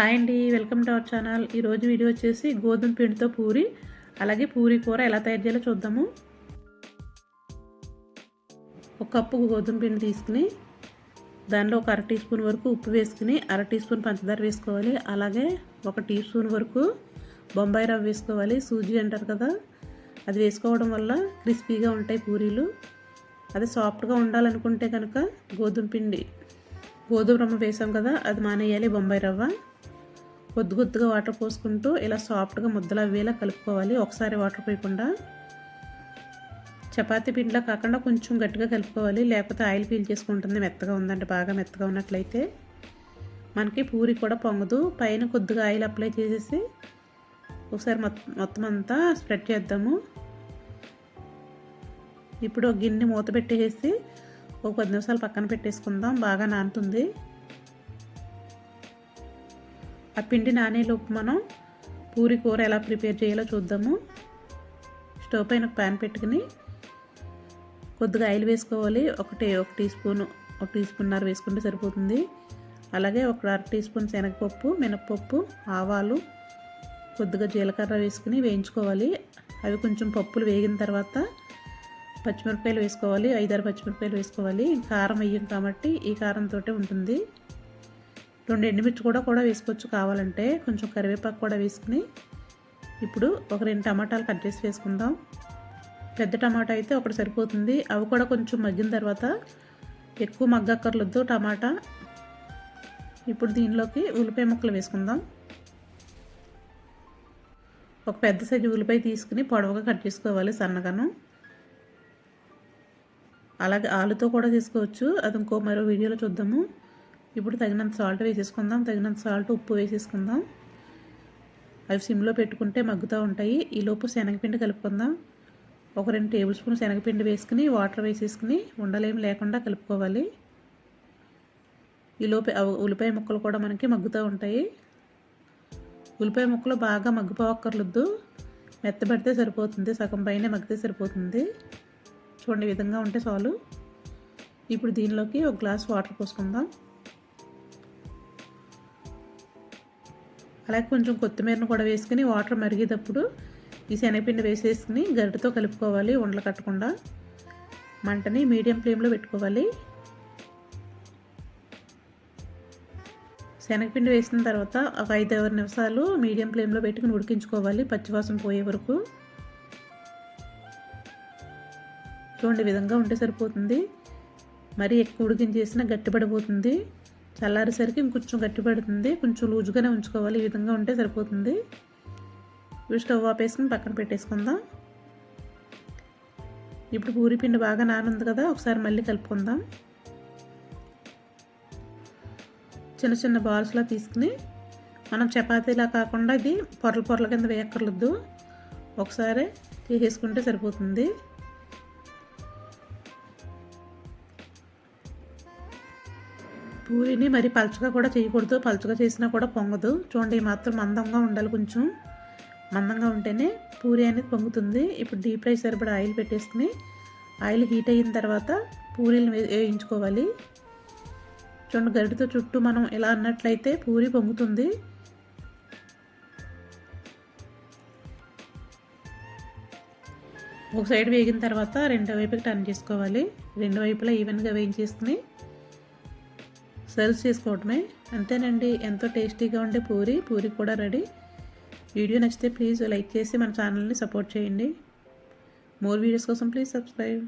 Hi అండి welcome to our channel. ఈరోజు video వచ్చేసి గోధుమ పిండితో పూరి అలాగే పూరి కూర ఎలా తయారు చేయాలో చూద్దాము. ఒక కప్పు గోధుమ పిండి తీసుకుని దానిలో ఒక అర టీ స్పూన్ వరకు ఉప్పు వేసుకుని అర టీ స్పూన్ పంచదార వేసుకోవాలి. అలాగే ఒక టీ స్పూన్ వరకు బొంబాయి రవ్వ వేసుకోవాలి. సూజీ అంటారు కదా అది వేసుకోవడం వల్ల క్రిస్పీగా ఉంటాయి పూరీలు. అది సాఫ్ట్గా ఉండాలనుకుంటే కనుక గోధుమ పిండి గోధుమ రవ్వ వేసాం కదా అది మానేయాలి బొంబాయి రవ్వ. కొద్ది కొద్దిగా వాటర్ పోసుకుంటూ ఇలా సాఫ్ట్గా ముద్దలు అవ్వేలా కలుపుకోవాలి. ఒకసారి వాటర్ పోయకుండా చపాతీ పిండిలా కాకుండా కొంచెం గట్టిగా కలుపుకోవాలి. లేకపోతే ఆయిల్ పీల్ చేసుకుంటుంది. మెత్తగా ఉందంటే బాగా మెత్తగా ఉన్నట్లయితే మనకి పూరి కూడా పొంగదు. పైన కొద్దిగా ఆయిల్ అప్లై చేసేసి ఒకసారి మొత్తం అంతా స్ప్రెడ్ చేద్దాము. ఇప్పుడు గిన్నె మూత పెట్టేసి ఒక పది నిమిషాలు పక్కన పెట్టేసుకుందాం. బాగా నానుతుంది. ఆ పిండి నానేలోపు మనం పూరి కూర ఎలా ప్రిపేర్ చేయాలో చూద్దాము. స్టవ్ పైన ఒక ప్యాన్ పెట్టుకుని కొద్దిగా ఆయిల్ వేసుకోవాలి. ఒకటి ఒక టీ స్పూన్ ఒక టీ స్పూన్నర వేసుకుంటే సరిపోతుంది. అలాగే ఒక అర టీ స్పూన్ శనగపప్పు మినప్పప్పు ఆవాలు కొద్దిగా జీలకర్ర వేసుకుని వేయించుకోవాలి. అవి కొంచెం పప్పులు వేగిన తర్వాత పచ్చిమిరపకాయలు వేసుకోవాలి. ఐదారు పచ్చిమిరపకాయలు వేసుకోవాలి. కారం వేయం కాబట్టి ఈ కారంతో ఉంటుంది. రెండు ఎండుమిర్చి కూడా కూడా వేసుకోవచ్చు. కావాలంటే కొంచెం కరివేపాకు కూడా వేసుకుని ఇప్పుడు ఒక రెండు టమాటాలు కట్ చేసి వేసుకుందాం. పెద్ద టమాటా అయితే ఒకటి సరిపోతుంది. అవి కూడా కొంచెం మగ్గిన తర్వాత ఎక్కువ మగ్గక్కర్లొద్దు టమాటా. ఇప్పుడు దీనిలోకి ఉల్లిపాయ ముక్కలు వేసుకుందాం. ఒక పెద్ద సైజు ఉల్లిపాయ తీసుకుని పొడవుగా కట్ చేసుకోవాలి సన్నగాను. అలాగే ఆలుతో కూడా తీసుకోవచ్చు అది ఇంకో మరో వీడియోలో చూద్దాము. ఇప్పుడు తగినంత సాల్ట్ వేసేసుకుందాం. తగినంత సాల్ట్ ఉప్పు వేసేసుకుందాం. అవి సిమ్లో పెట్టుకుంటే మగ్గుతూ ఉంటాయి. ఈలోపు శనగపిండి కలుపుకుందాం. ఒక రెండు టేబుల్ స్పూన్ శనగపిండి వేసుకుని వాటర్ వేసేసుకుని ఉండలేమి లేకుండా కలుపుకోవాలి. ఈలోపు ఉల్లిపాయ ముక్కలు కూడా మనకి మగ్గుతూ ఉంటాయి. ఉల్లిపాయ ముక్కలు బాగా మగ్గిపోవక్కర్లొద్దు మెత్తబడితే సరిపోతుంది. సగం పైన మగ్గితే సరిపోతుంది. చూడండి విధంగా ఉంటే చాలు. ఇప్పుడు దీనిలోకి ఒక గ్లాస్ వాటర్ పోసుకుందాం. అలాగే కొంచెం కొత్తిమీరను కూడా వేసుకుని వాటర్ మరిగేటప్పుడు ఈ శనగపిండి వేసేసుకుని గరిటతో కలుపుకోవాలి ఉండలు కట్టకుండా. మంటని మీడియం ఫ్లేమ్లో పెట్టుకోవాలి. శనగపిండి వేసిన తర్వాత ఒక ఐదు ఆరు నిమిషాలు మీడియం ఫ్లేమ్లో పెట్టుకుని ఉడికించుకోవాలి పచ్చివాసన పోయే వరకు. చూడండి విధంగా ఉంటే సరిపోతుంది. మరీ ఎక్కువ ఉడికించేసినా గట్టిపడిపోతుంది. చల్లారేసరికి ఇంకొంచెం గట్టి పడుతుంది. కొంచెం లూజుగానే ఉంచుకోవాలి. ఈ విధంగా ఉంటే సరిపోతుంది. ఇవి స్టవ్ ఆపేసుకుని పక్కన పెట్టేసుకుందాం. ఇప్పుడు పూరి పిండి బాగా నానుంది కదా ఒకసారి మళ్ళీ కలుపుకుందాం. చిన్న చిన్న బాల్స్లా తీసుకుని మనం చపాతీలా కాకుండా ఇది పొరల పొరల కింద వేయక్కర్లేదు. ఒకసారి తీసేసుకుంటే సరిపోతుంది. పూరిని మరి పలుచగా కూడా చేయకూడదు పలుచగా చేసినా కూడా పొంగదు. చూడండి మాత్రం మందంగా ఉండాలి కొంచెం. మందంగా ఉంటేనే పూరి అనేది పొంగుతుంది. ఇప్పుడు డీప్ ఫ్రై సరిపడా ఆయిల్ పెట్టేసుకుని ఆయిల్ హీట్ అయిన తర్వాత పూరీలు వేయించుకోవాలి. చూడండి గరిటతో చుట్టూ మనం ఇలా అన్నట్లయితే పూరి పొంగుతుంది. ఒక సైడ్ వేగిన తర్వాత రెండో వైపుకి టర్న్ చేసుకోవాలి. రెండు వైపులా ఈవెన్గా వేయించేసుకుని సర్వ్ చేసుకోవటమే. అంతేనండి. ఎంతో టేస్టీగా ఉండే పూరి. పూరి కూడా రెడీ. వీడియో నచ్చితే ప్లీజ్ లైక్ చేసి మన ఛానల్ని సపోర్ట్ చేయండి. మోర్ వీడియోస్ కోసం ప్లీజ్ సబ్స్క్రైబ్.